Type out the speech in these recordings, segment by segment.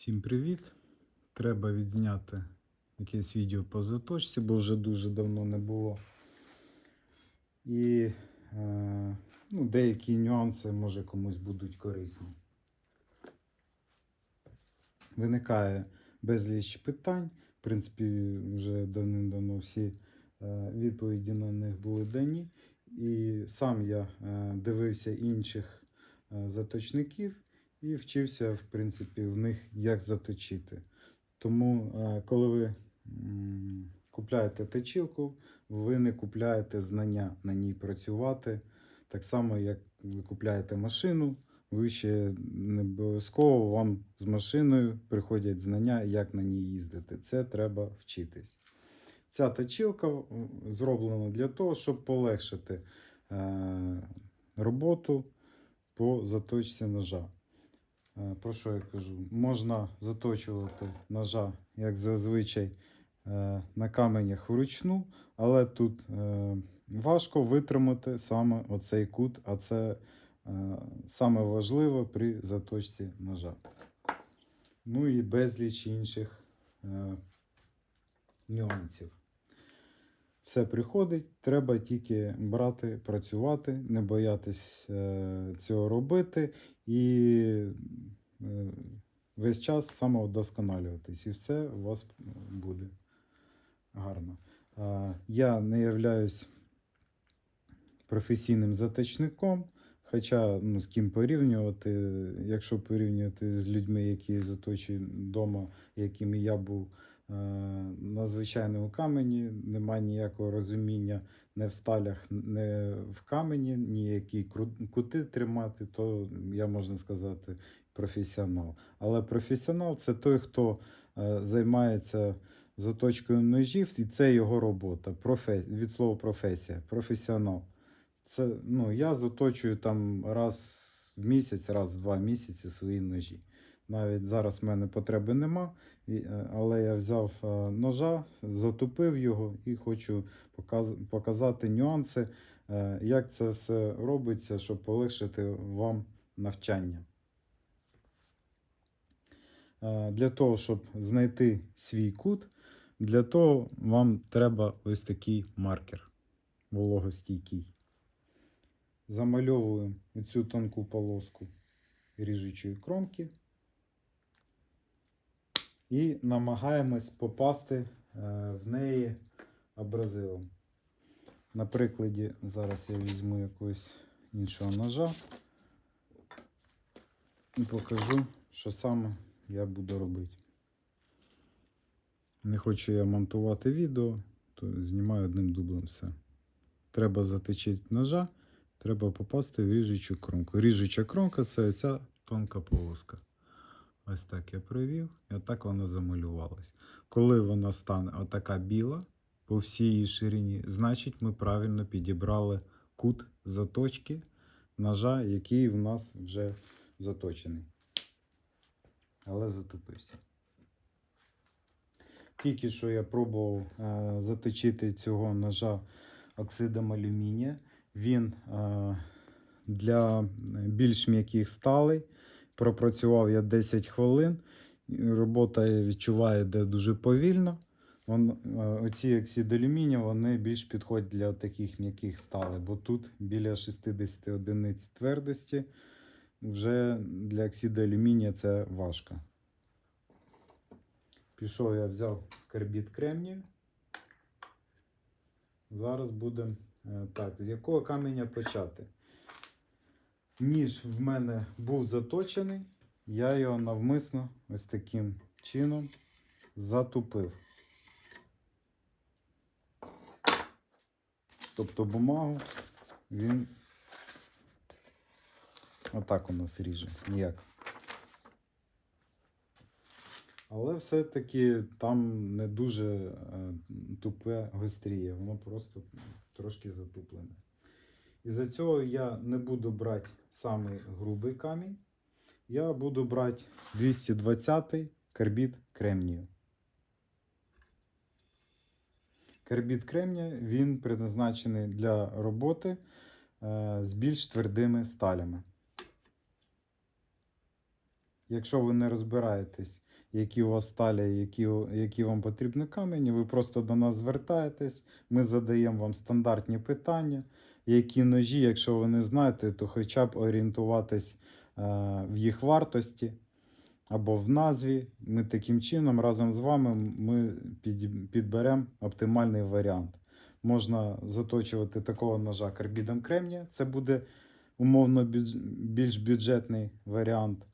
Всім привіт! Треба відзняти якесь відео по заточці, бо вже дуже давно не було. І е, ну, деякі нюанси може комусь будуть корисні. Виникає безліч питань. В принципі, вже давним-давно всі е, відповіді на них були дані. І сам я е, дивився інших е, заточників і вчився, в принципі, в них як заточити. Тому, е, коли ви купляєте точилку, ви не купляєте знання на ній працювати. Так само, як ви купляєте машину, ви ще не обов'язково вам з машиною приходять знання, як на ній їздити. Це треба вчитись. Ця точилка зроблена для того, щоб полегшити е, роботу по заточці ножа. Е, Про що я кажу? Можна заточувати ножа, як зазвичай, е, на каменях вручну, але тут е, важко витримати саме оцей кут, а це саме важливо при заточці ножа. Ну і безліч інших нюансів. Все приходить, треба тільки брати, працювати, не боятись е, цього робити і е, весь час самовдосконалюватись. І все у вас буде гарно. Я не являюсь професійним заточником, хоча ну, з ким порівнювати, якщо порівнювати з людьми, які заточують вдома, якими я був на звичайному камені, немає ніякого розуміння не в сталях, не в камені, ніякі кути тримати, то я можна сказати професіонал. Але професіонал це той, хто е, займається заточкою ножів, і це його робота. Профес... Від слова професія, професіонал. Це, ну, я заточую там раз в місяць, раз в два місяці свої ножі. Навіть зараз в мене потреби нема, е, але я взяв е, ножа, затупив його і хочу показати нюанси, е, як це все робиться, щоб полегшити вам навчання. Для того, щоб знайти свій кут, для того вам треба ось такий маркер вологостійкий. Замальовуємо цю тонку полоску ріжучої кромки і намагаємось попасти е, в неї абразивом. На прикладі зараз я візьму якогось іншого ножа і покажу, що саме я буду робити. Не хочу я монтувати відео, то знімаю одним дублем все. Треба заточити ножа, треба попасти в ріжучу кромку. Ріжуча кромка це оця тонка полоска. Ось так я привів, і отак вона замалювалась. Коли вона стане отака біла по всій її ширині, значить ми правильно підібрали кут заточки ножа, який в нас вже заточений. Але затупився. Тільки що я пробував е, заточити цього ножа оксидом алюмінія. Він е, для більш м'яких сталей. Пропрацював я 10 хвилин. Робота я відчуваю, йде дуже повільно. Вон, е, оці оксиди алюмінію вони більш підходять для таких м'яких сталей, бо тут біля 60 одиниць твердості. Вже для оксиду алюмінія це важко. Пішов я взяв карбід кремнію. Зараз будемо е, так, з якого каменя почати? Ніж в мене був заточений, я його навмисно ось таким чином затупив. Тобто бумагу він отак у нас ріже, ніяк. Але все-таки там не дуже е, тупе гостріє, воно просто трошки затуплене. Із-за цього я не буду брати самий грубий камінь. Я буду брати 220-й карбід кремнію. Карбід кремнія він предназначений для роботи е, з більш твердими сталями. Якщо ви не розбираєтесь які у вас сталі, які, які вам потрібні камені, ви просто до нас звертаєтесь, ми задаємо вам стандартні питання, які ножі, якщо ви не знаєте, то хоча б орієнтуватись е, в їх вартості або в назві. Ми таким чином разом з вами ми під, підберемо оптимальний варіант. Можна заточувати такого ножа карбідом кремнія, це буде умовно більш бюджетний варіант.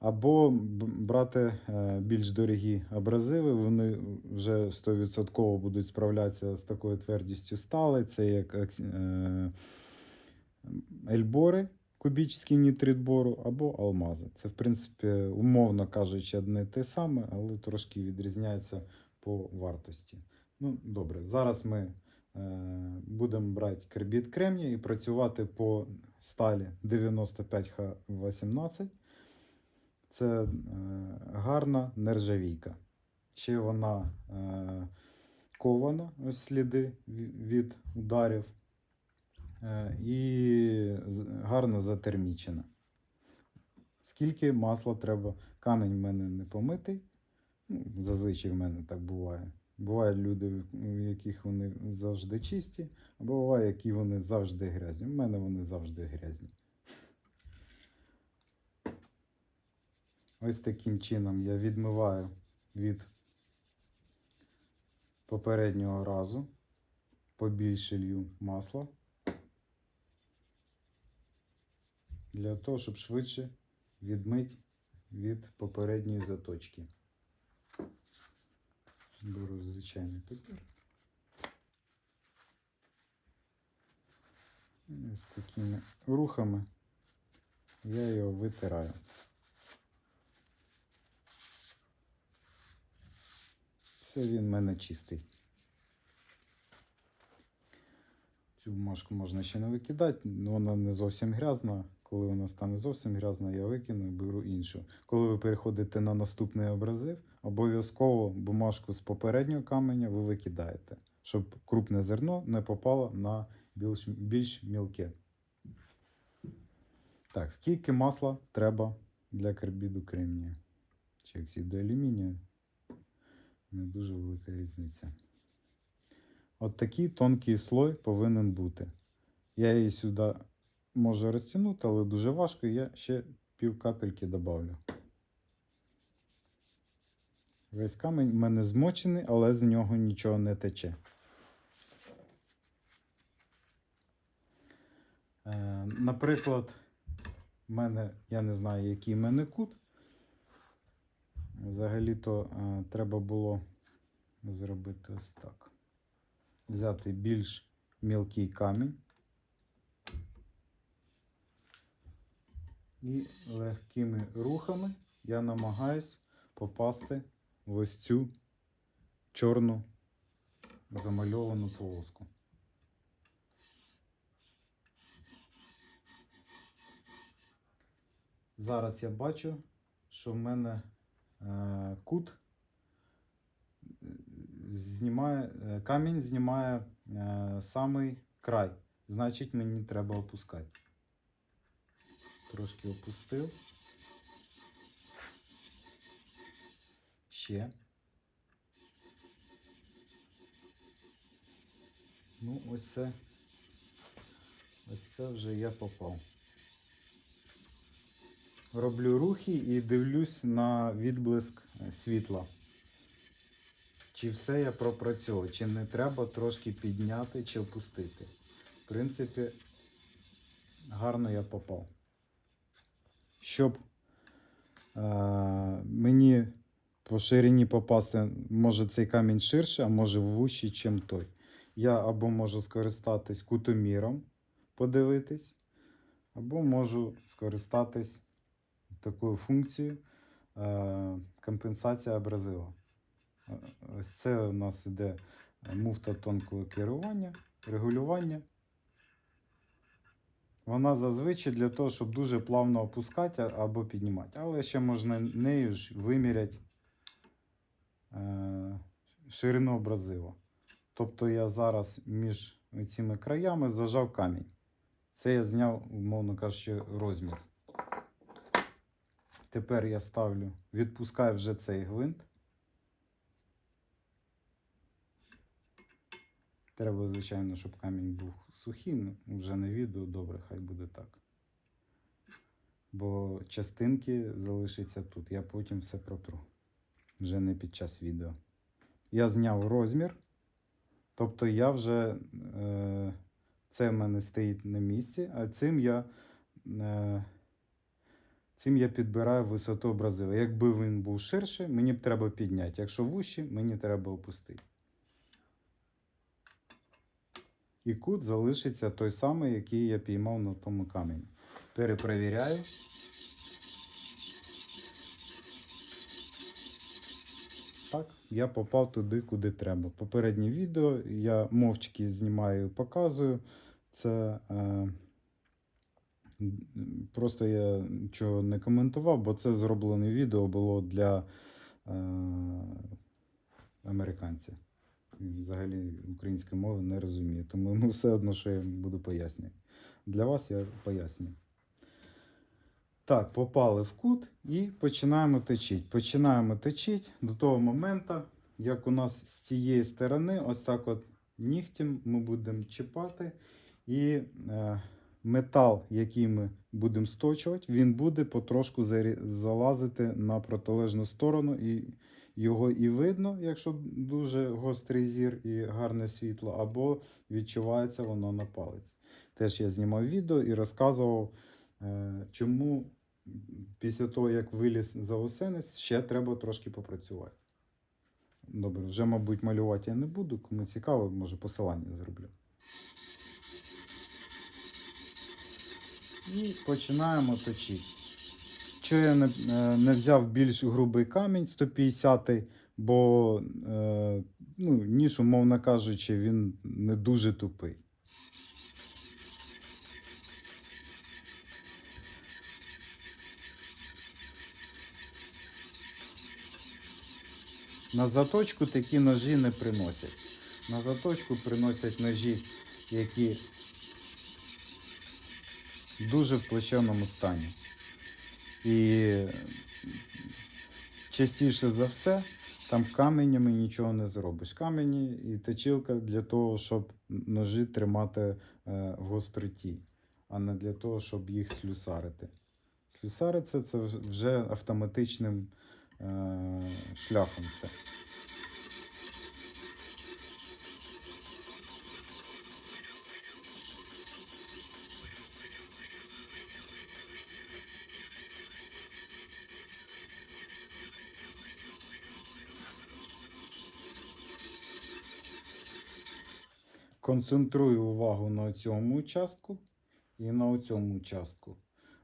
Або брати е, більш дорогі абразиви, вони вже 100% будуть справлятися з такою твердістю стали. Це як е, ельбори, кубічний нітрит бору, або алмази. Це, в принципі, умовно кажучи, одне те саме, але трошки відрізняється по вартості. Ну, добре, зараз ми е, будемо брати карбід кремнія і працювати по сталі 95Х18. Це е, гарна нержавійка. Ще вона е, кована, ось сліди від ударів. Е, і гарно затермічена. Скільки масла треба? Камінь в мене не помитий. Ну, зазвичай в мене так буває. Бувають люди, у яких вони завжди чисті, а буває, які вони завжди грязні. У мене вони завжди грязні. Ось таким чином я відмиваю від попереднього разу побільше лью масла. Для того, щоб швидше відмити від попередньої заточки. Беру звичайний папір. І Ось такими рухами я його витираю. Все він в мене чистий. Цю бумажку можна ще не викидати, але вона не зовсім грязна. Коли вона стане зовсім грязна, я викину і беру іншу. Коли ви переходите на наступний абразив, обов'язково бумажку з попереднього каменя ви викидаєте, щоб крупне зерно не попало на більш, більш мілке. Так, скільки масла треба для карбіду кремнія? Чи оксиду алюмінію? Не дуже велика різниця. От такий тонкий слой повинен бути. Я її сюди можу розтягнути, але дуже важко. Я ще пів капельки добавлю. Весь камінь в мене змочений, але з нього нічого не тече. Е, наприклад, в мене, я не знаю, який в мене кут. Взагалі-то е, треба було зробити ось так. Взяти більш мілкий камінь. І легкими рухами я намагаюсь попасти в ось цю чорну замальовану полоску. Зараз я бачу, що в мене кут е, знімає, е, камінь знімає е, самий край. Значить, мені треба опускати. Трошки опустив. Ще. Ну, ось це. Ось це вже я попав. Роблю рухи і дивлюсь на відблиск е, світла. Чи все я пропрацьовую, чи не треба трошки підняти чи опустити. В принципі, гарно я попав. Щоб е, мені по ширині попасти, може цей камінь ширше, а може вущий, чим той. Я або можу скористатись кутоміром, подивитись, або можу скористатись такою функцією е, компенсація абразива. Е, Ось це у нас іде муфта тонкого керування, регулювання. Вона зазвичай для того, щоб дуже плавно опускати або піднімати. Але ще можна нею ж виміряти е, ширину абразива. Тобто я зараз між цими краями зажав камінь. Це я зняв, умовно кажучи, розмір. Тепер я ставлю, відпускаю вже цей гвинт. Треба, звичайно, щоб камінь був сухим. Вже на відео добре, хай буде так. Бо частинки залишаться тут. Я потім все протру. Вже не під час відео. Я зняв розмір. Тобто я вже. Е, це в мене стоїть на місці, а цим я. Е, Цим я підбираю висоту абразива. Якби він був ширше, мені б треба підняти. Якщо вущий, мені треба опустити. І кут залишиться той самий, який я піймав на тому камені. Перепровіряю. Так, я попав туди, куди треба. Попереднє відео я мовчки знімаю і показую. Це е, просто я нічого не коментував, бо це зроблене відео було для е, американців. Взагалі української мови не розуміє. Тому йому все одно, що я буду пояснювати. Для вас я пояснюю. Так, попали в кут і починаємо точити. Починаємо точити до того моменту, як у нас з цієї сторони, ось так от нігтем ми будемо чіпати. І е, метал, який ми будемо сточувати, він буде потрошку залазити на протилежну сторону. І його і видно, якщо дуже гострий зір і гарне світло, або відчувається воно на палець. Теж я знімав відео і розказував, е, чому після того, як виліз заосенець, ще треба трошки попрацювати. Добре, вже, мабуть, малювати я не буду. Кому цікаво, може посилання зроблю. І починаємо точити. Що я не, е, не взяв більш грубий камінь 150 бо е, ну, ніж, умовно кажучи, він не дуже тупий. На заточку такі ножі не приносять. На заточку приносять ножі, які дуже в плачевному стані. І частіше за все, там каменями нічого не зробиш. Камені і точилка для того, щоб ножі тримати е, в гостроті, а не для того, щоб їх слюсарити. Слюсариться це вже- автоматичним е, шляхом. Це. Концентрую увагу на цьому участку і на цьому участку.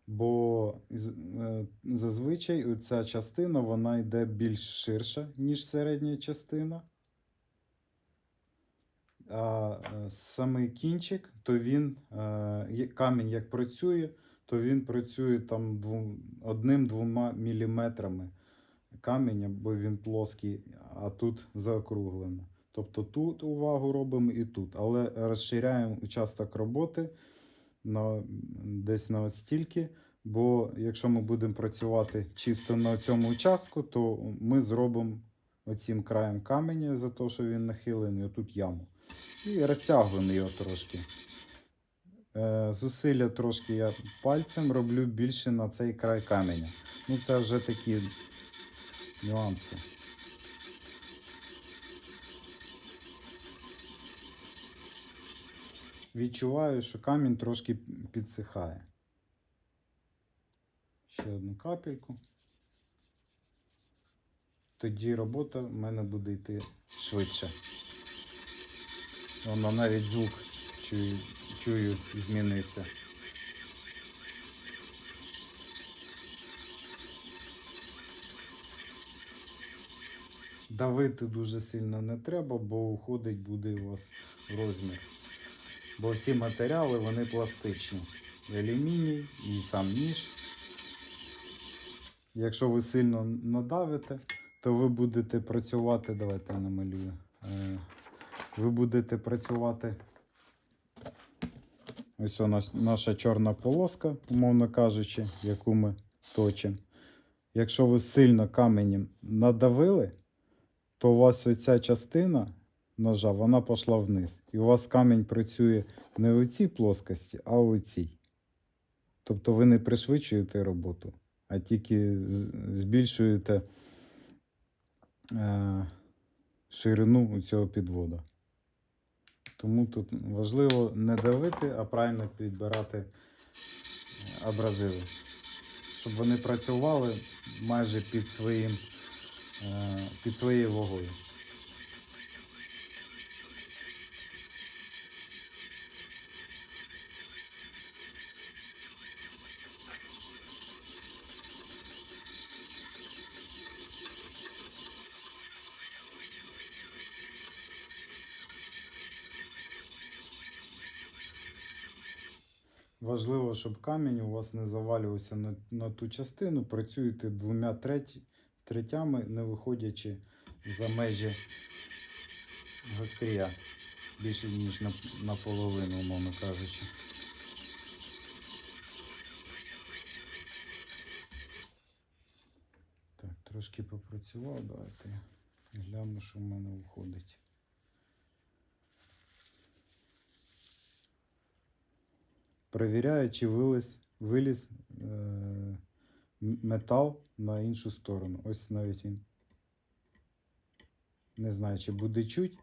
Бо е, зазвичай ця частина вона йде більш ширша, ніж середня частина. А е, самий кінчик, то він, е, камінь як працює, то він працює там одним-двома міліметрами каменя, бо він плоский, а тут заокруглено. Тобто тут увагу робимо і тут, але розширяємо участок роботи на, десь на стільки. Бо якщо ми будемо працювати чисто на цьому участку, то ми зробимо оцім краєм каменя за те, що він нахилений, отут яму. І розтягуємо його трошки. Е, зусилля трошки я пальцем роблю більше на цей край каменя. Ну, це вже такі нюанси. Відчуваю, що камінь трошки підсихає. Ще одну капельку. Тоді робота в мене буде йти швидше. Воно навіть звук чую, чую змінився. Давити дуже сильно не треба, бо уходить буде у вас розмір. Бо всі матеріали вони пластичні. Алюміній, і сам ніж. Якщо ви сильно надавите, то ви будете працювати. Давайте я намалюю. Е, Ви будете працювати. Ось у нас наша чорна полоска, умовно кажучи, яку ми точимо. якщо ви сильно каменем надавили, то у вас оця частина ножа, вона пішла вниз. І у вас камінь працює не у цій плоскості, а у цій. Тобто ви не пришвидшуєте роботу, а тільки збільшуєте е, ширину цього підводу. Тому тут важливо не давити, а правильно підбирати е, абразиви, щоб вони працювали майже під своїм е, під своєю вагою. Важливо, щоб камінь у вас не завалювався на, на ту частину. Працюєте двома треть, третями, не виходячи за межі гострія. Більше, ніж на, наполовину, умовно кажучи. Так, трошки попрацював, давайте гляну, що в мене виходить. Перевіряю, чи виліз, виліз е, метал на іншу сторону. Ось навіть він. Не знаю, чи буде чуть.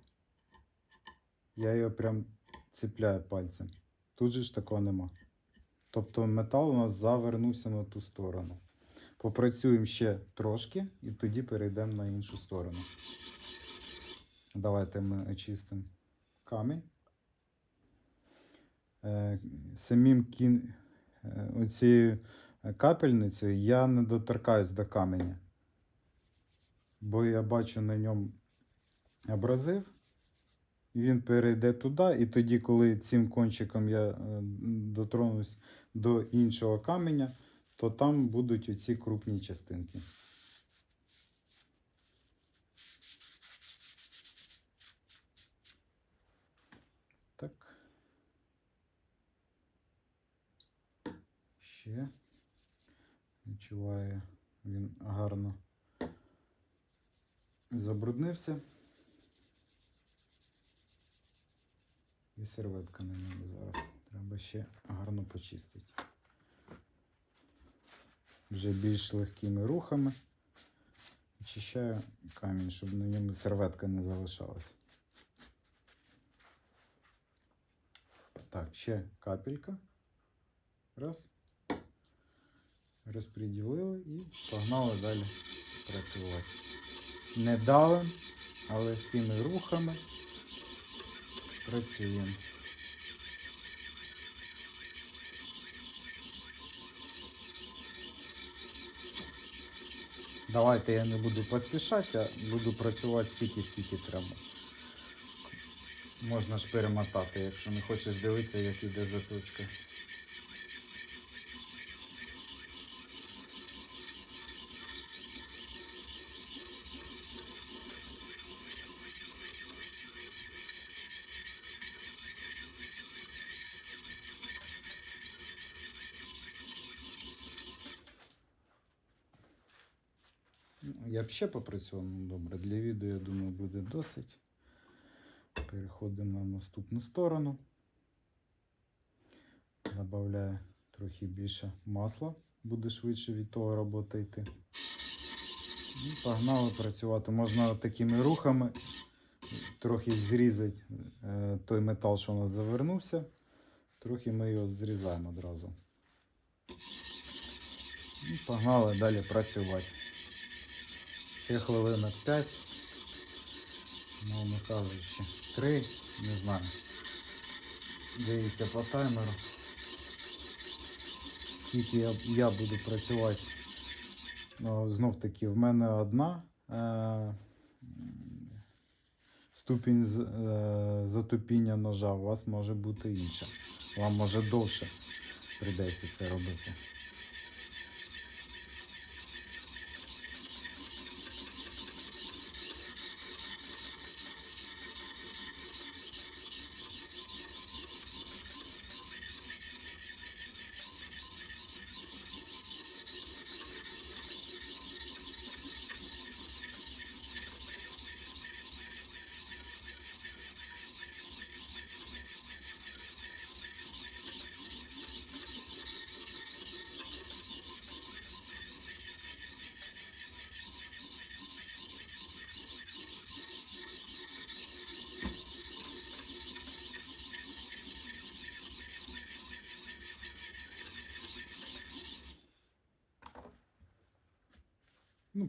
Я його прям цепляю пальцем. Тут же ж такого нема. Тобто метал у нас завернувся на ту сторону. Попрацюємо ще трошки і тоді перейдемо на іншу сторону. Давайте ми очистимо камінь. Е, самим кін... е, оцією капельницею я не доторкаюсь до каменя. Бо я бачу на ньому абразив, він перейде туди, і тоді, коли цим кончиком я е, дотронусь до іншого каменя, то там будуть оці крупні частинки. Так. Ще. Відчуваю, він гарно забруднився. І серветка на ньому зараз. Треба ще гарно почистити. Вже більш легкими рухами. Очищаю камінь, щоб на ньому серветка не залишалась. Так, ще капелька. Раз. Розподілили і погнали далі працювати. Не давим, але з тими рухами працюємо. Давайте я не буду поспішати, а буду працювати стільки, скільки треба. Можна ж перемотати, якщо не хочеш дивитися, як іде заточка. Ну, ще попрацював, ну добре. Для відео, я думаю, буде досить. Переходимо на наступну сторону. Добавляю трохи більше масла, буде швидше від того робота йти. І погнали працювати. Можна такими рухами трохи зрізати е, той метал, що у нас завернувся. Трохи ми його зрізаємо одразу. І погнали далі працювати. Ще хвилинок 5. Мовно кажучи, 3, не знаю. Дивіться по таймеру. Скільки я, я буду працювати. Ну, знов таки, в мене одна е, ступінь з, е, затупіння ножа, у вас може бути інша. Вам може довше прийдеться це робити.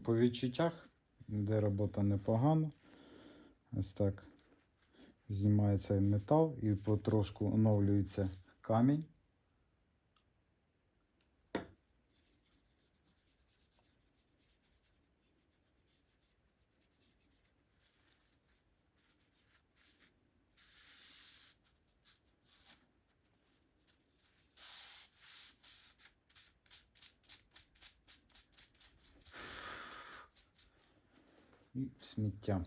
По відчуттях, де робота непогано. Ось так знімається метал і потрошку оновлюється камінь. І сміття.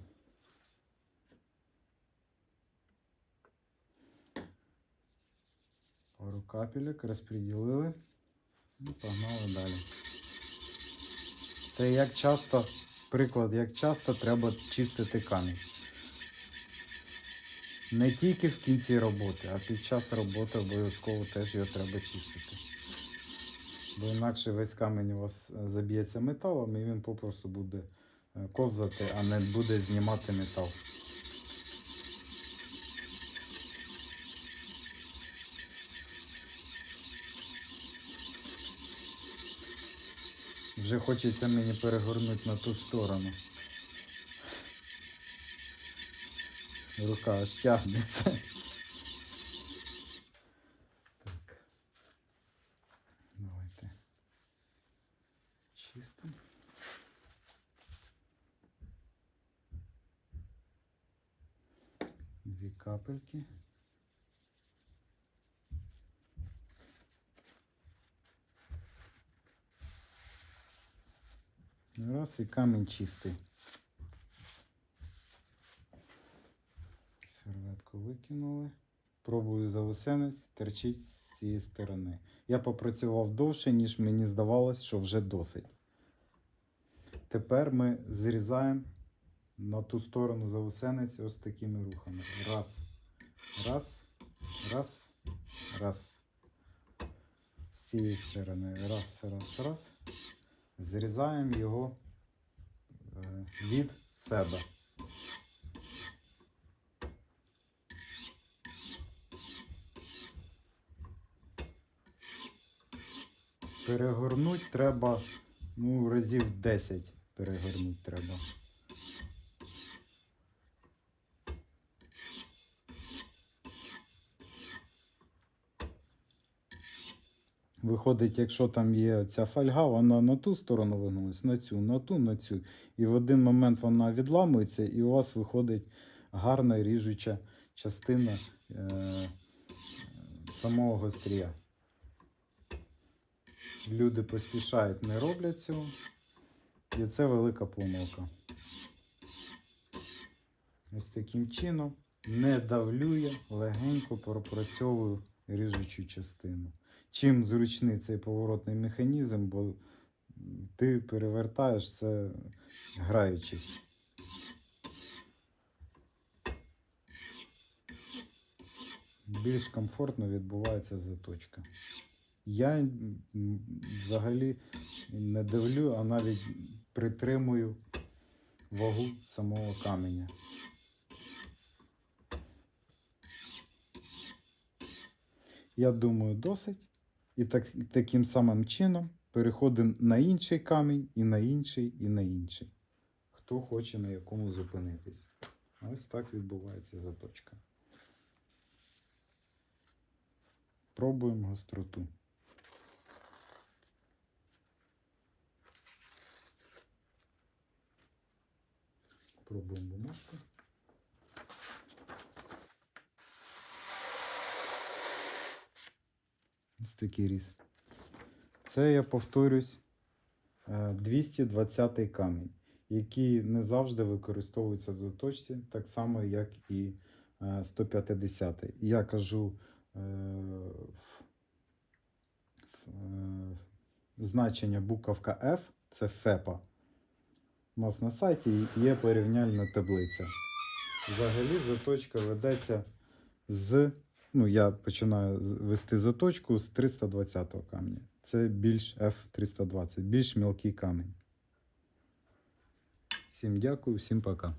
Пару капелек розподілили і погнали далі. Це як часто, приклад, як часто треба чистити камінь. Не тільки в кінці роботи, а під час роботи обов'язково теж його треба чистити. Бо інакше весь камінь у вас заб'ється металом і він попросту буде ковзати, а не буде знімати метал. Вже хочеться мені перегорнути на ту сторону. Рука аж тягнеться. Так. Давайте. Чисто. Дві капельки. Раз і камінь чистий. Серветку викинули. Пробую заусенець, терчить з цієї сторони. Я попрацював довше, ніж мені здавалось, що вже досить. Тепер ми зрізаємо на ту сторону заусенець ось такими рухами. Раз, раз, раз, раз. З цієї сторони. Раз, раз, раз. Зрізаємо його е, від себе. Перегорнуть треба, ну, разів 10 перегорнуть треба. Виходить, якщо там є ця фольга, вона на ту сторону вигнулась, на цю, на ту, на цю. І в один момент вона відламується, і у вас виходить гарна ріжуча частина е- самого гострія. Люди поспішають, не роблять цього. І це велика помилка. Ось таким чином не давлює, легенько пропрацьовую ріжучу частину. Чим зручний цей поворотний механізм, бо ти перевертаєш це граючись. Більш комфортно відбувається заточка. Я взагалі не дивлю, а навіть притримую вагу самого каменя. Я думаю, досить. І так, таким самим чином переходимо на інший камінь, і на інший, і на інший. Хто хоче на якому зупинитись. Ось так відбувається заточка. Пробуємо гостроту. Пробуємо бумажку. Такий різ. Це я повторюсь е, 220 камінь, який не завжди використовується в заточці, так само, як і е, 150. Я кажу е, е, значення буковка F це ФЕПа. У нас на сайті є порівняльна таблиця. Взагалі заточка ведеться з. Ну, я починаю вести заточку з 320 камня. Це більш F320, більш мілкий камінь. Всім дякую, всім пока.